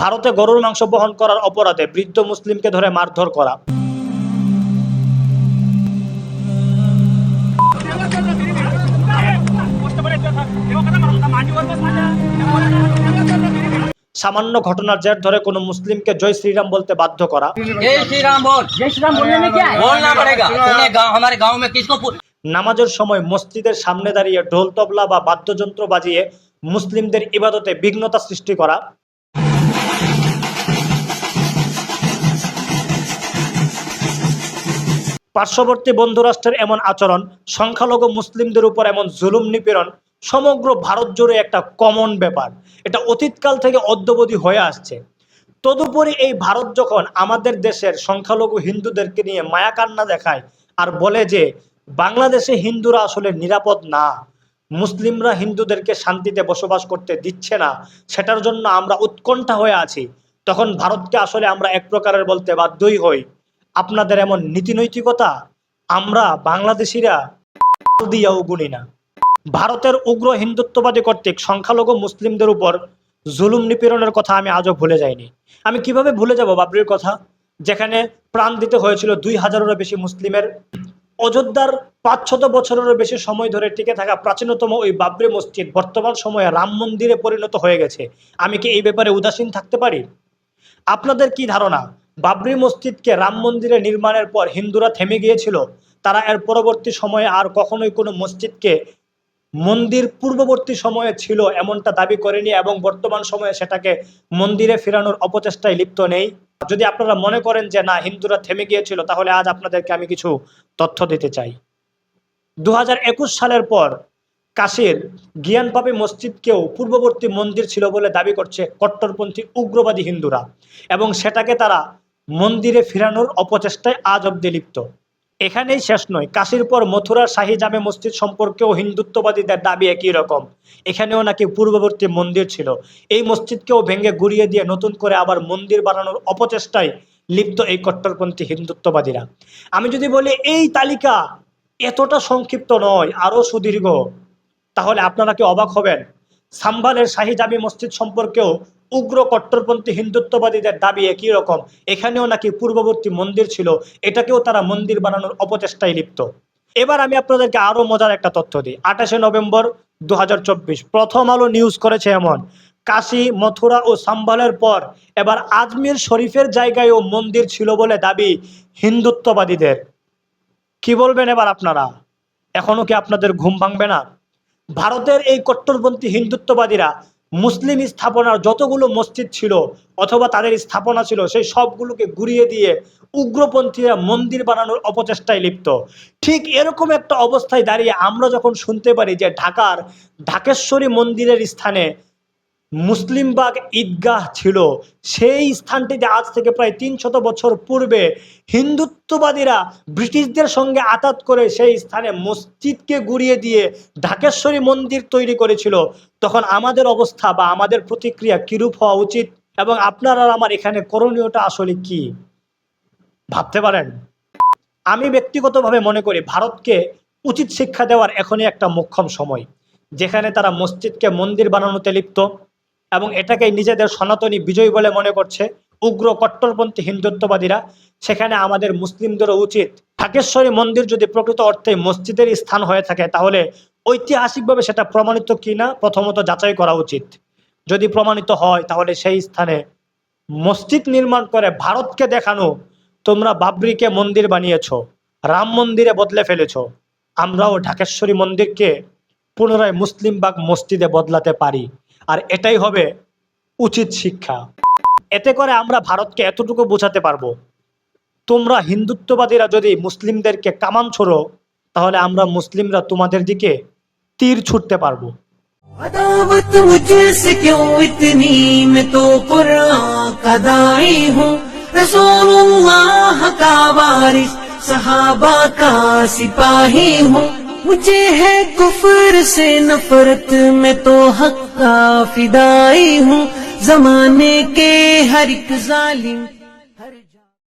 ভারতে গরুর মাংস বহন করার অপরাধে বৃদ্ধ মুসলিমকে ধরে মারধর করা। সামান্য ঘটনার জের ধরে কোনো মুসলিমকে জয় শ্রীরাম বলতে বাধ্য করা। নামাজের সময় মসজিদের সামনে দাঁড়িয়ে ঢোল তবলা বা বাদ্যযন্ত্র বাজিয়ে মুসলিমদের ইবাদতে বিঘ্নতা সৃষ্টি করা। পার্শ্ববর্তী বন্ধুরাষ্ট্রের এমন আচরণ, সংখ্যালঘু মুসলিমদের উপর এমন জুলুম নিপীড়ন, সমগ্র ভারত জুড়ে একটা কমন ব্যাপার। এটা অতীতকাল থেকে অদ্যবধি হয়ে আসছে। তদুপরি এই ভারত যখন আমাদের দেশের সংখ্যালঘু হিন্দুদেরকে নিয়ে মায়াকান্না দেখায় আর বলে যে, বাংলাদেশে হিন্দুরা আসলে নিরাপদ না, মুসলিমরা হিন্দুদেরকে শান্তিতে বসবাস করতে দিচ্ছে না, সেটার জন্য আমরা উৎকণ্ঠা হয়ে আছি, তখন ভারতকে আসলে আমরা এক প্রকারের বলতে বাধ্যই হই। আপনাদের এমন নীতিনৈতিকতা আমরা বাংলাদেশিরা দিয়াও গুনি না। ভারতের উগ্র হিন্দুত্ববাদী কর্তৃক সংখ্যালঘু মুসলিমদের উপর জুলুম নিপীড়নের কথা আমি আজও ভুলে যাইনি। আমি কীভাবে ভুলে যাব বাবরির কথা? যেখানে প্রাণ দিতে হয়েছিল দুই হাজারেরও বেশি মুসলিমের। অযোধ্যার পাঁচশত বছরেরও বেশি সময় ধরে টিকে থাকা প্রাচীনতম ওই বাবরি মসজিদ বর্তমান সময়ে রাম মন্দিরে পরিণত হয়ে গেছে। আমি কি এই ব্যাপারে উদাসীন থাকতে পারি? আপনাদের কি ধারণা? বাবরি মসজিদকে রাম মন্দিরে নির্মাণের পর হিন্দুরা থেমে গিয়েছিল। তারা এর পরবর্তী সময়ে আর কখনোই কোনো মসজিদকে মন্দির পূর্ববর্তী সময়ে ছিল এমনটা দাবি করেনি এবং বর্তমান সময়ে সেটাকে মন্দিরে ফেরানোর অপচেষ্টায় লিপ্ত নেই। যদি আপনারা মনে করেন যে না, হিন্দুরা থেমে গিয়েছিল, তাহলে আজ আপনাদেরকে আমি কিছু তথ্য দিতে চাই। দু হাজার একুশ সালের পর কাশীর জ্ঞানপাপী মসজিদকেও পূর্ববর্তী মন্দির ছিল বলে দাবি করছে কট্টরপন্থী উগ্রবাদী হিন্দুরা এবং সেটাকে তারা মন্দিরে ফেরানোর অপচেষ্টায় আজ অব্দি লিপ্ত। এখানেই শেষ নয় কাশীর পর মথুরার শাহী জামে মসজিদ সম্পর্কেও হিন্দুত্ববাদীদের দাবি একই রকম। এখানেও নাকি পূর্ববর্তী মন্দির ছিল। এই মসজিদকেও ভেঙে গুড়িয়ে দিয়ে নতুন করে আবার মন্দির বানানোর অপচেষ্টায় লিপ্ত এই কট্টরপন্থী হিন্দুত্ববাদীরা। আমি যদি বলি, এই তালিকা এতটা সংক্ষিপ্ত নয়, আরও সুদীর্ঘ তাহলে আপনারা কি অবাক হবেন? সাম্বালের শাহী জামি মসজিদ সম্পর্কেও উগ্র কট্টরপন্থী হিন্দুত্ববাদীদের দাবি একই রকম। এখানেও নাকি পূর্ববর্তী মন্দির ছিল, এটাকেও তারা মন্দির বানানোর অপচেষ্টায় লিপ্ত। এবার আমি আপনাদেরকে আরও মজার একটা তথ্য দিই। আঠাশে নভেম্বর দু হাজার চব্বিশ, প্রথম আলো নিউজ করেছে এমন, কাশী, মথুরা ও সাম্বালের পর এবার আজমির শরীফের জায়গায়ও মন্দির ছিল বলে দাবি হিন্দুত্ববাদীদের। কি বলবেন এবার আপনারা? এখনও কি আপনাদের ঘুম ভাঙবে না? ভারতের এই কট্টরপন্থী হিন্দুত্ববাদীরা মুসলিম স্থাপনার যতগুলো মসজিদ ছিল অথবা তাদের স্থাপনা ছিল, সেই সবগুলোকে ঘুরিয়ে দিয়ে উগ্রপন্থীরা মন্দির বানানোর অপচেষ্টায় লিপ্ত। ঠিক এরকম একটা অবস্থায় দাঁড়িয়ে আমরা যখন শুনতে পারি যে ঢাকার ঢাকেশ্বরী মন্দিরের স্থানে মুসলিমবাগ ঈদগাহ ছিল। সেই স্থানটিতে আজ থেকে প্রায় তিনশত বছর পূর্বে হিন্দুত্ববাদীরা ব্রিটিশদের সঙ্গে আতাত করে সেই স্থানে মসজিদকে গুড়িয়ে দিয়ে ঢাকেশ্বরী মন্দির তৈরি করেছিল। তখন আমাদের অবস্থা বা আমাদের প্রতিক্রিয়া কিরূপ হওয়া উচিত এবং আপনার আমার এখানে করণীয়টা আসলে কি? ভাবতে পারেন? আমি ব্যক্তিগতভাবে মনে করি ভারতকে উচিত শিক্ষা দেওয়ার এখনই একটা মোক্ষম সময়, যেখানে তারা মসজিদকে মন্দির বানানোতে লিপ্ত। এবং এটাকে নিজেদের সনাতনী বিজয় বলে মনে করছে উগ্র কট্টরপন্থী হিন্দুত্ববাদীরা। সেখানে আমাদের মুসলিমদেরও উচিত ঢাকেশ্বরী মন্দির যদি প্রকৃত অর্থে মসজিদের স্থান হয়ে থাকে, তাহলে ঐতিহাসিকভাবে সেটা প্রমাণিত কিনা প্রথমত যাচাই করা উচিত। যদি প্রমাণিত হয়, তাহলে সেই স্থানে মসজিদ নির্মাণ করে ভারতকে দেখানো, তোমরা বাবরিকে মন্দির বানিয়েছ, রাম মন্দিরে বদলে ফেলেছ, আমরাও ঢাকেশ্বরী মন্দিরকে পুনরায় মুসলিমবাগ মসজিদে বদলাতে পারি। আর এটাই হবে উচিত শিক্ষা এতে করে আমরা ভারতকে এতটুকু বোঝাতে পারবো তোমরা হিন্দুত্ববাদীরা যদি মুসলিমদেরকে কামান ছোড়ো তাহলে আমরা মুসলিমরা তোমাদের দিকে তীর ছুটতে পারবো अदावत मुझसे क्यों इतनी मैं तो कुरान का दाई हूँ रसूलुल्लाह का वारिस सहाबा का सिपाही हूँ مجھے ہے کفر سے نفرت، میں تو حق کا فدائی ہوں۔ زمانے کے ہر ایک ظالم